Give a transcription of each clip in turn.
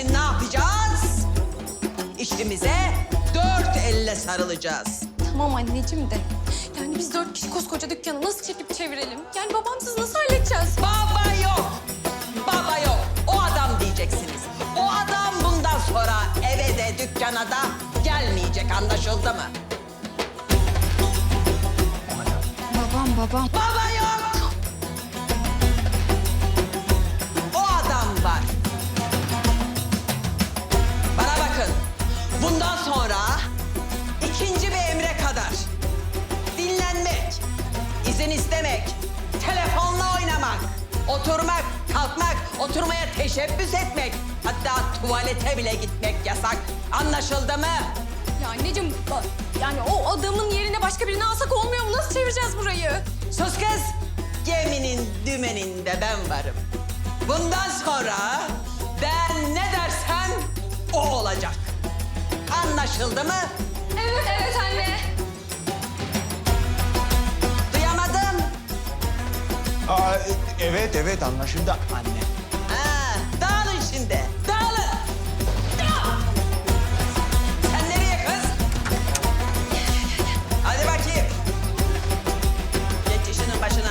için ne yapacağız? İşimize dört elle sarılacağız. Tamam anneciğim de. Yani biz dört kişi koskoca dükkanı nasıl çekip çevirelim? Yani babamsız nasıl halledeceğiz? Baba yok. Baba yok. O adam diyeceksiniz. O adam bundan sonra eve de dükkana da gelmeyecek anlaşıldı mı? Babam babam. Baba oturmak, kalkmak, oturmaya teşebbüs etmek, hatta tuvalete bile gitmek yasak. Anlaşıldı mı? Ya anneciğim bak, yani o adamın yerine başka birini alsak olmuyor mu? Nasıl çevireceğiz burayı? Sus kız. Geminin dümeninde ben varım. Bundan sonra ben ne dersem o olacak. Anlaşıldı mı? Evet evet anne. Evet evet anlaşıldı anne. Ha, dağılın şimdi. Dağılın. Dağıl. Sen nereye kız? Hadi bakayım. Geç başına.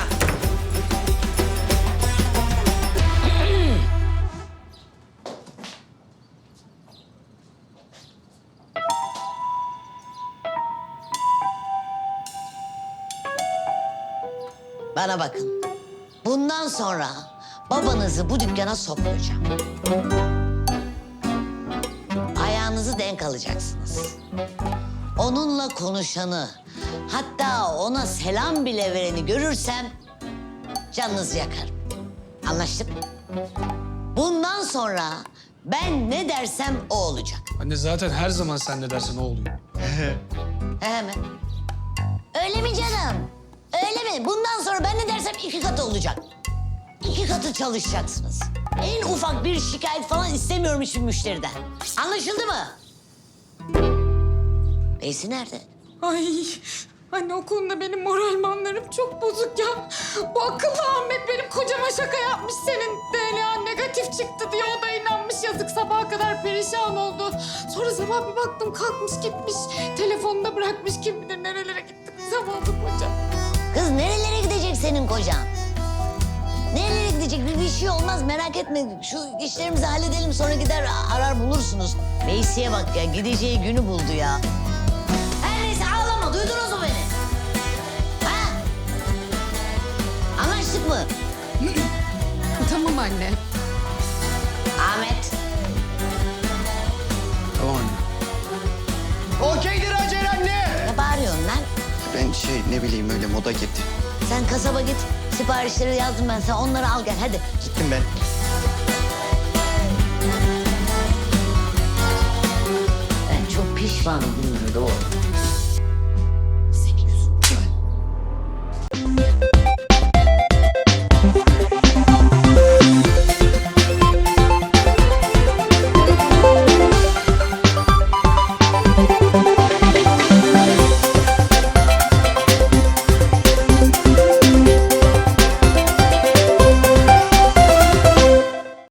Bana bakın. Bundan sonra babanızı bu dükkana sokmayacağım. Ayağınızı denk alacaksınız. Onunla konuşanı, hatta ona selam bile vereni görürsem canınızı yakarım. Anlaştık mı? Bundan sonra ben ne dersem o olacak. Anne zaten her zaman sen ne dersen o oluyor. Hemen. Öyle mi canım? Öyle mi? Bundan sonra ben ne dersem iki katı olacak. İki katı çalışacaksınız. En ufak bir şikayet falan istemiyorum hiçbir müşteriden. Anlaşıldı mı? Beysi nerede? Ay anne o konuda benim moralmanlarım çok bozuk ya. Bu akıllı Ahmet benim kocama şaka yapmış senin DNA negatif çıktı diye o da inanmış yazık sabaha kadar perişan oldu. Sonra sabah bir baktım kalkmış gitmiş telefonunda bırakmış kim bilir nerelere gitti zavallı kocam. Kız nerelere gidecek senin kocan? Nerelere gidecek? Bir, bir şey olmaz merak etme. Şu işlerimizi halledelim sonra gider arar bulursunuz. Veysi'ye bak ya gideceği günü buldu ya. Her neyse ağlama duydunuz mu beni? Ha? Anlaştık mı? Tamam anne. Ahmet. Ne bileyim öyle moda girdi. Sen kasaba git. Siparişleri yazdım ben sana. Onları al gel hadi. Gittim ben. Ben çok pişmanım bunları doğru.